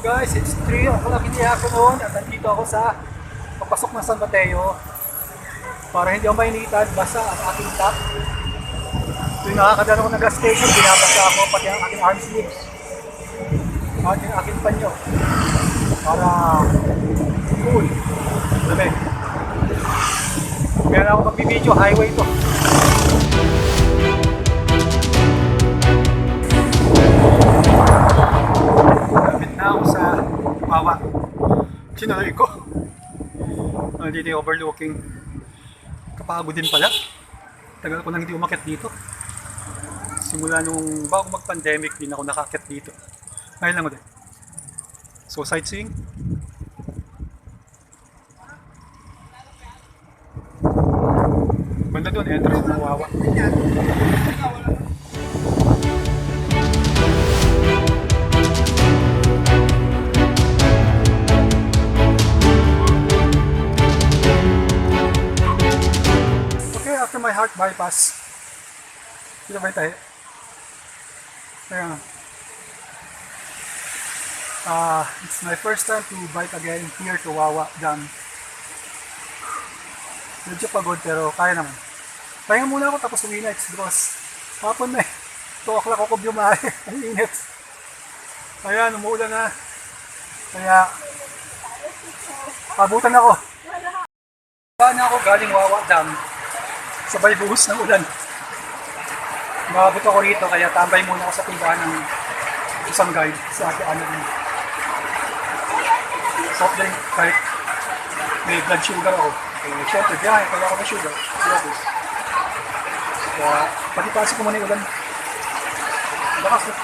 ako lang ako noon at nandito ako sa papasok ng San Mateo para hindi ako mainitan, basa ang aking top. Tuwing nakakadaan ako ng gas station, binabasa ako pati ang aking arm sleeves. At yung aking panyo. Para cool. Lamig. Na ako magbibideo, highway to. Sinuloy ko. Nandito yung overlooking. Kapagod din pala. Tagal ko nang hindi umakit dito. Simula nung bago mag-pandemic, din ako nakakit dito. Ngayon lang ulit. So, sightseeing. Banda doon, entrance ng Wawa. My heart bypass, dito ba tayo? Kaya nga. Ah, it's my first time to bike again here to Wawa Dam. Medyo pagod pero kaya naman. Pahinga muna ako tapos uwi. It's because hapon na eh. 2 o'clock ako biyahe. Ang init. Kaya umuulan na. Kaya pabutan ako. Saan na ako galing Wawa Dam? Sabay buhos ng ulan. Makabot ako rito kaya tambay muna ako sa tindahan ng isang guide sa ano din. Soft drink kahit may blood sugar ako. Eh, syempre, biyahe, kaya ako may sugar. Diabetes. Kaya, pagipasok ko muna yung ulan. Lakas eh.